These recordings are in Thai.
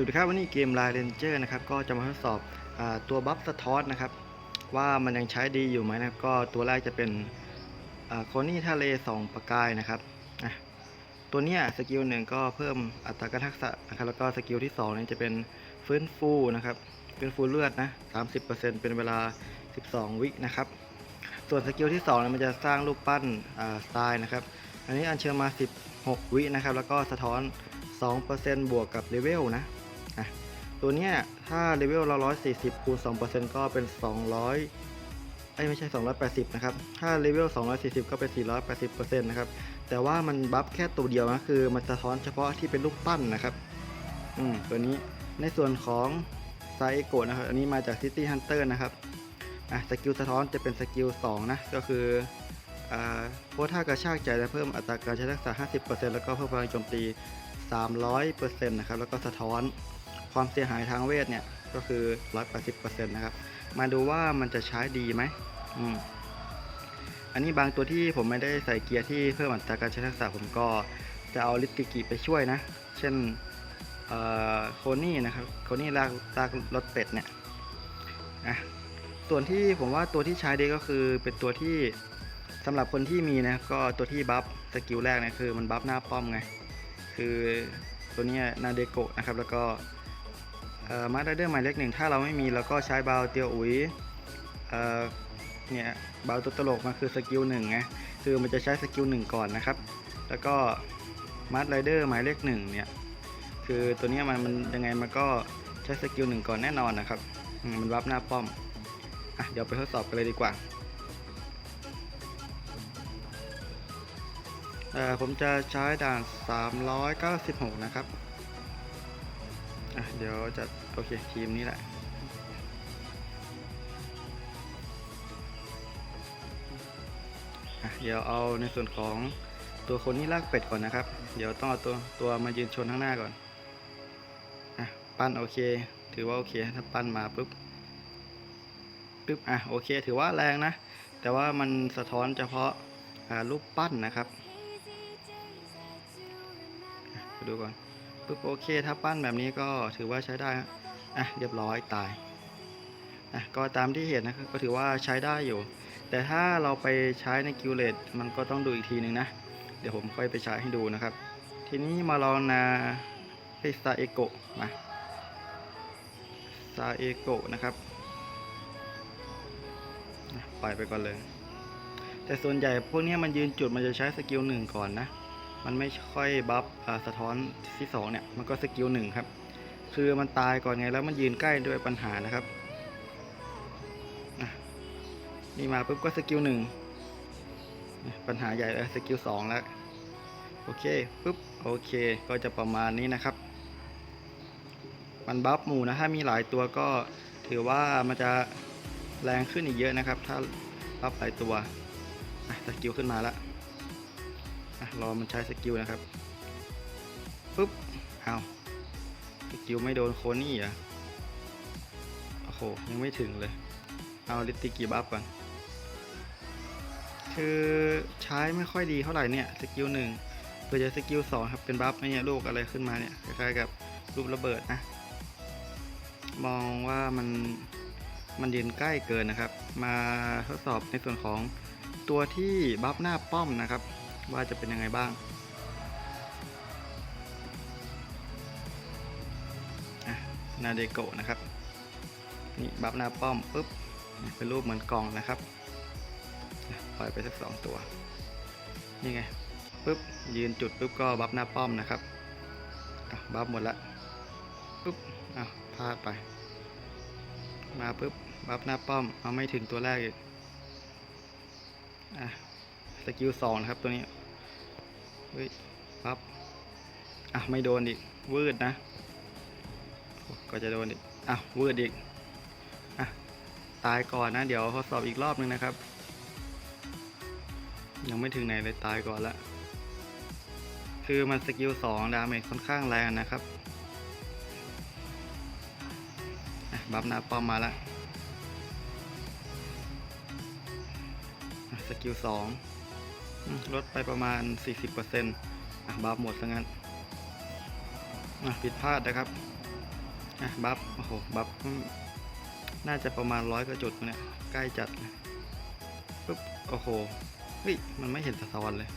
วัสดีครับวันนี้เกม Line Ranger นะครับก็จะมาทดสอบอตัวบัฟสะท้อนนะครับ ว่ามันยังใช้ดีอยู่ไหมนะครับ ก็ตัวแรกจะเป็นโคนี่ทะเลสองประกายนะครับตัวนี้สกิลหนึ่งก็เพิ่มอัตราการทักษะนะครับแล้วก็สกิลที่2เนี่ยจะเป็นฟื้นฟูนะครับฟื้นฟูเลือดนะ30%เป็นเวลา 12 วินะครับ ส่วนสกิลที่2เนี่ยมันจะสร้างรูปปั้นอ่าทรายนะครับ อันนี้อัญเชิญมา 16 วินะครับ แล้วก็สะท้อน 2%บวกกับเลเวลนะ ตัวเนี้ยถ้าเลเวลเรา140 คูณ 2%ก็เป็น 200ไอ้ไม่ใช่ 280 นะครับ ถ้าเลเวล 240 ก็เป็น 480%นะครับ แต่ว่ามันบัฟแค่ตัวเดียวนะคือมันสะท้อนเฉพาะที่เป็นลูกปั้นนะครับ อืม ตัวนี้ ในส่วนของไซโกะนะครับ อันนี้มาจาก City Hunter นะครับ อะ สกิลสะท้อนจะเป็นสกิล 2 นะ ก็คืออ่าโพสท่ากระชากใจจะเพิ่มอัตราการใช้ทักษะ 50%แล้วก็เพิ่มพลังโจมตี 300%นะครับ แล้วก็สะท้อน ความเสียหายทางเวทเนี่ยก็คือ 180%นะครับ มาดูว่ามันจะใช้ดีไหมอืมอันนี้บางตัวที่ผมไม่ได้ใส่เกียร์ที่เพิ่มอัตราการใช้ทักษะผมก็จะเอาลิติกิไปช่วยนะ เช่นโคนี่นะครับ โคนี่ลากลากรถเป็ดเนี่ยอะส่วนที่ผมว่าตัวที่ใช้ดีก็คือเป็นตัวที่สำหรับคนที่มีนะก็ตัวที่บัฟสกิลแรกเนี่ยคือมันบัฟหน้าป้อมไง คือตัวนี้นาเดโกะนะครับแล้วก็ มาร์ดเดอร์หมายเลขหนึ่งถ้าเราไม่มีเราก็ใช้บาวเตียวอุ๋ยเเนี่ยบาวตัวตลกมันคือสกิลหนึ่งไงคือมันจะใช้สกิลหนึ่งก่อนนะครับ แล้วก็มาร์ดไรเดอร์หมายเลขหนึ่งเนี่ยคือตัวนี้มันมันยังไงมันก็ใช้สกิลหนึ่งก่อนแน่นอนนะครับ มันบัฟหน้าป้อมอะเดี๋ยวไปทดสอบกันเลยดีกว่าผมจะใช้ด่าน 396 นะครับ อะเดี๋ยวจะโอเคทีมนี้แหละเดี๋ยวเอาในส่วนของตัวคนที่ลากเป็ดก่อนนะครับ เดี๋ยวต้องเอาตัวตัวมายืนชนข้างหน้าก่อนอะปั้นโอเค ถือว่าโอเคถ้าปั้นมาปุ๊บปึ๊บอะโอเค ถือว่าแรงนะ แต่ว่ามันสะท้อนเฉพาะรูปปั้นนะครับไปดูก่อน ปึ๊บโอเค ถ้าปั้นแบบนี้ก็ถือว่าใช้ได้อะเรียบร้อยตายอะก็ตามที่เห็นนะครับก็ถือว่าใช้ได้อยู่ แต่ถ้าเราไปใช้ในกิลเลตมันก็ต้องดูอีกทีหนึ่งนะ เดี๋ยวผมค่อยไปใช้ให้ดูนะครับ ทีนี้มาลองนาเฮซาเอโกะมาซาเอโกะนะครับปล่อยไปก่อนเลย แต่ส่วนใหญ่พวกนี้มันยืนจุดมันจะใช้สกิลหนึ่งก่อนนะ มันไม่ค่อยบัฟสะท้อนที่สองเนี่ยมันก็สกิลหนึ่งครับ คือมันตายก่อนไงแล้วมันยืนใกล้ด้วยปัญหานะครับนี่มาปุ๊บก็สกิลหนึ่งปัญหาใหญ่แล้วสกิลสองแล้วโอเคปุ๊บโอเคก็จะประมาณนี้นะครับ มันบัฟหมู่นะถ้ามีหลายตัวก็ถือว่ามันจะแรงขึ้นอีกเยอะนะครับ ถ้ารับหลายตัวสกิลขึ้นมาแล้วอะ รอมันใช้สกิลนะครับปุ๊บเอาสกิลไม่โดนโคนี่อะโอ้โหยังไม่ถึงเลย เอาลิติกีบัฟก่อนคือใช้ไม่ค่อยดีเท่าไหร่เนี่ยสกิลหนึ่งเพื่อจะสกิลสองครับเป็นบัฟเนี่ยลูกอะไรขึ้นมาเนี่ยคล้ายๆกับลูกระเบิดนะมองว่ามันมันยืนใกล้เกินนะครับ มาทดสอบในส่วนของตัวที่บัฟหน้าป้อมนะครับ ว่าจะเป็นยังไงบ้างอะนาเดโกะนะครับ นี่บัฟหน้าป้อมปุ๊บ เป็นรูปเหมือนกล่องนะครับ ปล่อยไปสักสองตัว นี่ไงปุ๊บ ยืนจุดปุ๊บก็บัฟหน้าป้อมนะครับบัฟหมดละปุ๊บอ้าพลาดไป มาปุ๊บบัฟหน้าป้อม เอาไม่ถึงตัวแรกอีกอะสกิลสองนะครับตัวนี้ เฮ้ยบัฟอะไม่โดนอีกวืดนะ ก็จะโดนอีกอะวืดอีกอะตายก่อนนะ เดี๋ยวทดสอบอีกรอบนึงนะครับ ยังไม่ถึงไหนเลยตายก่อนละคือมันสกิลสองดาเมจค่อนข้างแรงนะครับบัฟหน้าป้อมมาแล้วอะสกิลสอง ลดไปประมาณ 40%อะบัฟหมดซะงั้นอะผิดพลาดนะครับอะบัฟโอ้โหบัฟน่าจะประมาณร้อยกว่าจุดเนี่ยใกล้จัดเลยปุ๊บโอ้โหเฮ้ยมันไม่เห็นสะท้อนเลย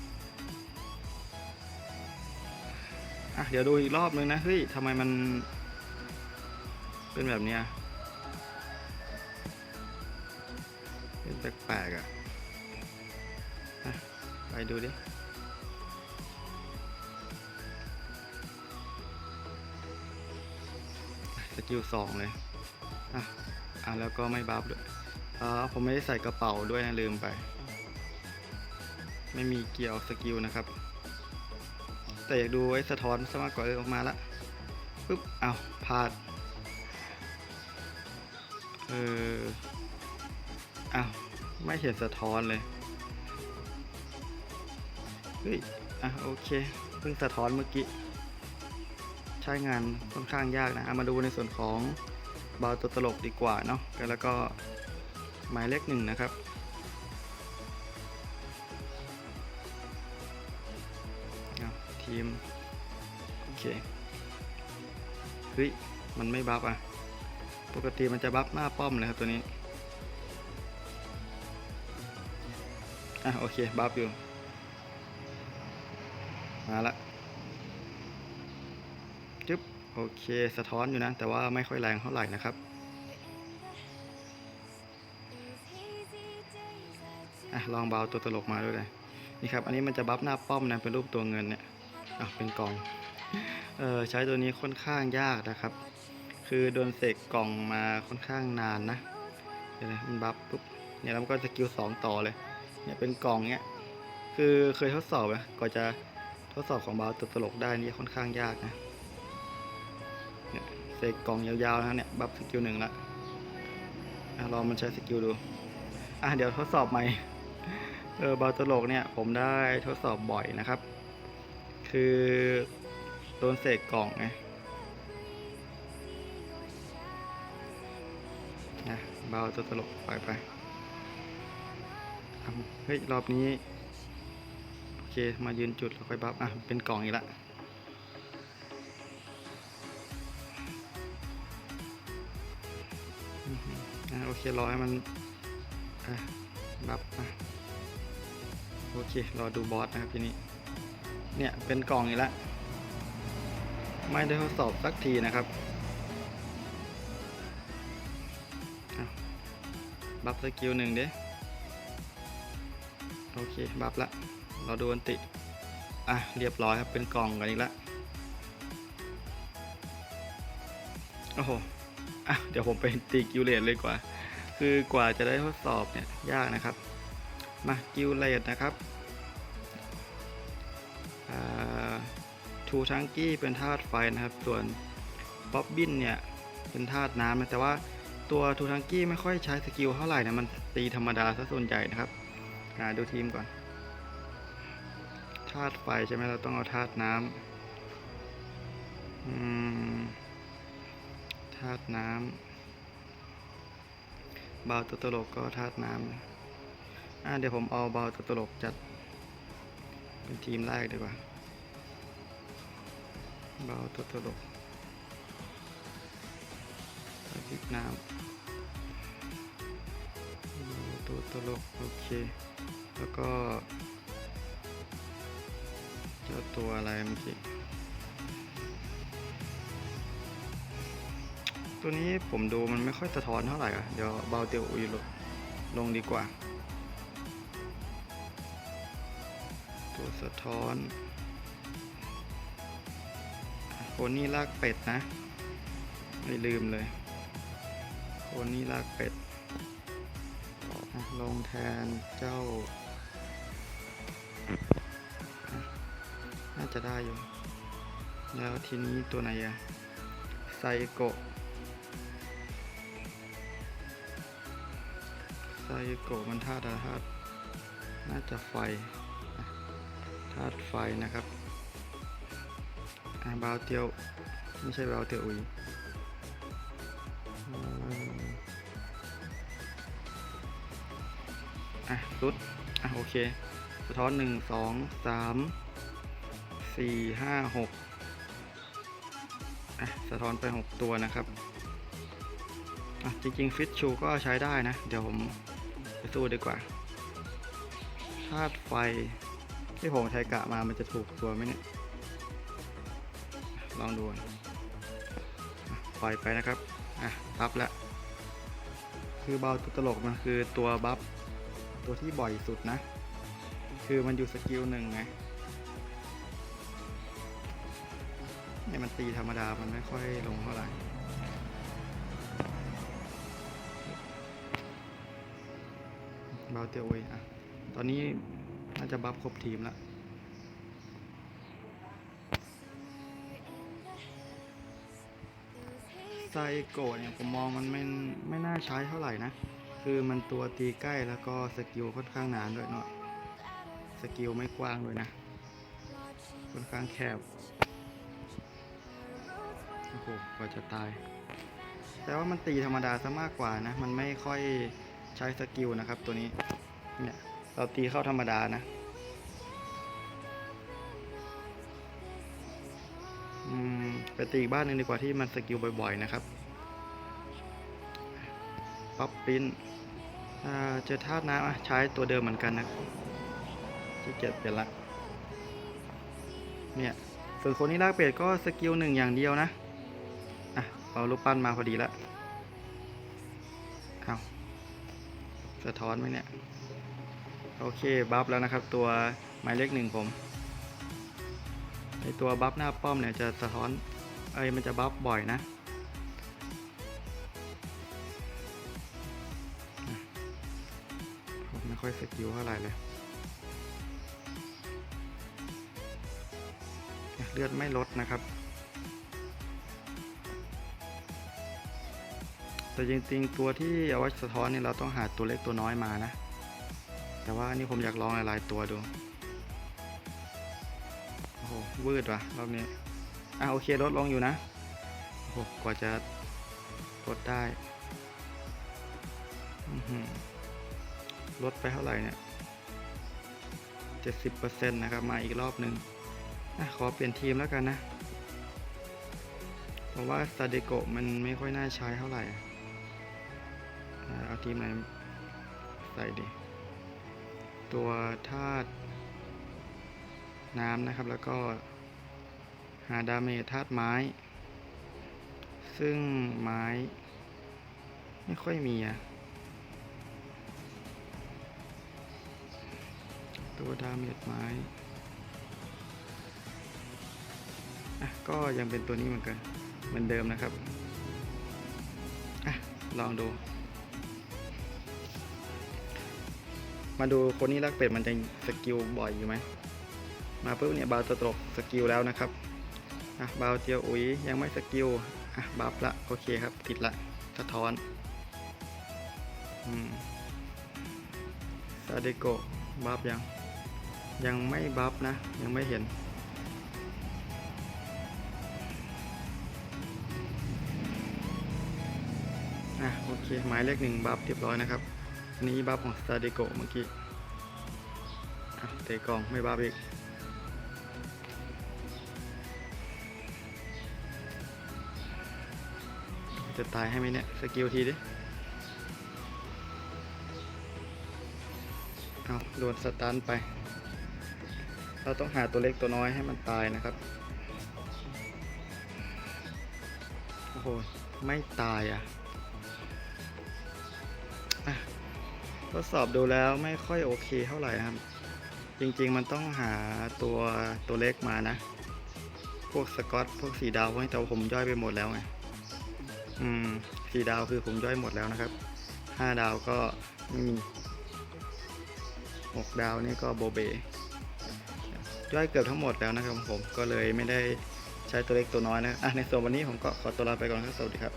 อะเดี๋ยวดูอีกรอบนึงนะเฮ้ยทำไมมัน เป็นแบบเนี้ยเป็นแปลกๆอะอะ ไปดูดิสกิลสองเลย อะ อะ แล้วก็ไม่บัฟด้วยอ่าผมไม่ได้ใส่กระเป๋าด้วยนะลืมไป ไม่มีเกี่ยวสกิลนะครับ แต่อยากดูไว้สะท้อนสมากกว่าเลยออกมาละปุ๊บเอาวพลาด เอออ้าวไม่เห็นสะท้อนเลย เฮ้ย อะโอเค เพิ่งสะท้อนเมื่อกี้ ใช้งานค่อนข้างยากนะามาดูในส่วนของบาลตัวตลกดีกว่าเนาะแล้วก็หมายเลขหนึ่งนะครับ ทีม โอเค เฮ้ย มันไม่บัฟอะ ปกติมันจะบัฟหน้าป้อมเลยครับตัวนี้ อะโอเค บัฟอยู่ มาละจึ๊บโอเคสะท้อนอยู่นะ แต่ว่าไม่ค่อยแรงเท่าไหร่นะครับอะลองเบาตัวตลกมาด้วยเลยนี่ครับ อันนี้มันจะบัฟหน้าป้อมนะเป็นรูปตัวเงินเนี่ยอะเป็นกล่องเออใช้ตัวนี้ค่อนข้างยากนะครับ คือโดนเสกกล่องมาค่อนข้างนานนะเดี๋ยวนะมันบัฟปุ๊บเนี่ยแล้วมันก็สกิลสองต่อเลยเนี่ยเป็นกล่องเนี่ยคือเคยทดสอบนะก่อนจะ ทดสอบของบาตัวตลกได้นี่ค่อนข้างยากนะเนี่ยเสกกล่องยาวๆนะเนี่ยบัฟสกิลหนึ่งละอะลองมันใช้สกิลดู อะเดี๋ยวทดสอบใหม่เออบาตลกเนี่ยผมได้ทดสอบบ่อยนะครับ คือโดนเสกกล่องไงนะเบาตัวตลกไปไปอะเฮ้ย รอบนี้ เค มายืนจุดแล้วค่อยบัฟอะ เป็นกล่องอีกละอือฮึอะโอเครอให้มันอะรับอะโอเค รอดูบอสนะครับทีนี้ เนี่ย เป็นกล่องอีกแล้วไม่ได้ทดสอบสักทีนะครับบัฟสกิลหนึ่งเด้โอเค บัฟละ เราดูอันติ อะ เรียบร้อยครับ เป็นกล่องกันอีกแล้วโอ้โห อะ เดี๋ยวผมไปตีกิวเลตเลยกว่า คือกว่าจะได้ทดสอบเนี่ย ยากนะครับ มากิวเลตนะครับทูทังกี้เป็นธาตุไฟนะครับ ส่วนป๊อบบินเนี่ย เป็นธาตุน้ำนะ แต่ว่าตัวทูทังกี้ไม่ค่อยใช้สกิลเท่าไหร่นะ มันตีธรรมดาซะส่วนใหญ่นะครับหาดูทีมก่อน ธาตุไฟใช่ไหมเราต้องเอาธาตุน้ำธาตุน้ำบาวตัวตลกก็ธาตุน้ำอะเดี๋ยวผมเอาบาวตัวตลกจัด เป็นทีมแรกดีกว่าบาวตัวตลกใส่พริกน้ำบาวตัวตลกโอเค แล้วก็ จ้าตัวอะไรเมื่อกี้ตัวนี้ผมดูมันไม่ค่อยสะท้อนเท่าไหร่อะ เดี๋ยวเบาเตียวอุยลงลงดีกว่า ตัวสะท้อนโคนนี่ลากเป็ดนะ ไม่ลืมเลยโคนนี่ลากเป็ดลงแทนเจ้า จะได้อยู่ แล้วทีนี้ตัวไหนอะไซโกะไซโกะมันธาตุธาตุน่าจะไฟธาตุไฟนะครับบาวเตียว ไม่ใช่บาวเตียวอุยอะรุดอะโอเค สะท้อนหนึ่งสองสาม สี่ห้าหกอะสะท้อนไป6ตัวนะครับอะจริงๆฟิตชูก็ใช้ได้นะ เดี๋ยวผมไปสู้ดีกว่าธาตุไฟที่ผมใช้กะมามันจะถูกตัวไหมเนี่ย ลองดูอะปล่อยไปนะครับ อะพับแล้วคือเบาตัวตลกมันคือตัวบัฟตัวที่บ่อยสุดนะ คือมันอยู่สกิลหนึ่งไง เนี่ยมันตีธรรมดามันไม่ค่อยลงเท่าไหร่เบาเตียวเวยอะ ตอนนี้น่าจะบัฟครบทีมแล้วไซโกะเนี่ยผมมองมันไม่ไม่น่าใช้เท่าไหร่นะ คือมันตัวตีใกล้แล้วก็สกิลค่อนข้างนานด้วยหน่อยสกิลไม่กว้างด้วยนะ ค่อนข้างแคบ โอ้โหกว่าจะตาย แต่ว่ามันตีธรรมดาซะมากกว่านะ มันไม่ค่อยใช้สกิลนะครับ ตัวนี้ เนี่ย เราตีเข้าธรรมดานะ อืม ไปตีอีกบ้านหนึ่งดีกว่าที่มันสกิลบ่อยๆนะครับ ป๊อปปิ้นเจอธาตุน้ำอะใช้ตัวเดิมเหมือนกันนะที่เกียจเปลี่ยนละ เนี่ยส่วนคนนี้ลากเป็ดก็สกิลหนึ่งอย่างเดียวนะ เอารูปปั้นมาพอดีและเอาสะท้อนไหมเนี่ย โอเค บัฟแล้วนะครับ ตัวหมายเลขหนึ่งผมไอตัวบัฟหน้าป้อมเนี่ยจะสะท้อน เอ้ย มันจะบัฟบ่อยนะ ผมไม่ค่อยสกิลเท่าไหร่เลยเลือดไม่ลดนะครับ แต่จริงๆตัวที่เอาไว้สะท้อนเนี่ยเราต้องหาตัวเล็กตัวน้อยมานะ แต่ว่านี่ผมอยากลองหลายๆตัวดู โอ้โหวืดว่ะรอบนี้ อะโอเคลดลงอยู่นะ โอ้โหกว่าจะลดได้ลดไปเท่าไหร่เนี่ยเจ็ดสิบเปอร์เซ็นต์นะครับ มาอีกรอบหนึ่งอะขอเปลี่ยนทีมแล้วกันนะ เพราะว่าซาเดโกะมันไม่ค่อยน่าใช้เท่าไหร่ อะอะเอาทีมไหนใส่ดิตัวธาตุน้ำนะครับ แล้วก็หาดาเมจธาตุไม้ ซึ่งไม้ ไม่ค่อยมีอะตัวดาเมจไม้อะก็ยังเป็นตัวนี้เหมือนกัน เหมือนเดิมนะครับอะลองดู มาดูคนนี้ลักเป็ดมันจะสกิลบ่อยอยู่ไหม มาปุ๊บเนี่ยบาวตัวตกสกิลแล้วนะครับ อะบาวเจียวอุ๋ยยังไม่สกิล อะบัฟละโอเคครับ ติดละสะท้อน อืมซาเดโกบัฟยัง ยังไม่บัฟนะ ยังไม่เห็นอะโอเค หมายเลขหนึ่งบัฟเรียบร้อยนะครับ นี้บัฟของซาเดโกเมื่อกี้เตะกองไม่บัฟอีกจะตายให้ไหมเนี่ย สกิลทีดิ เอาโดนสตันไป เราต้องหาตัวเล็กตัวน้อยให้มันตายนะครับ โอ้โห ไม่ตายอะอะ ทดสอบดูแล้วไม่ค่อยโอเคเท่าไหร่นะครับ จริงๆมันต้องหาตัวตัวเล็กมานะ พวกสกอตพวกสีดาวพวกนี้แต่ว่าผมย่อยไปหมดแล้วไงอืมสี่ดาวคือผมย่อยหมดแล้วนะครับห้าดาวก็ไม่มีหกดาวนี่ก็โบเบย่อยเกือบทั้งหมดแล้วนะครับผมก็เลยไม่ได้ใช้ตัวเล็กตัวน้อยนะอะในส่วนวันนี้ผมก็ขอตัวลาไปก่อนครับสวัสดีครับ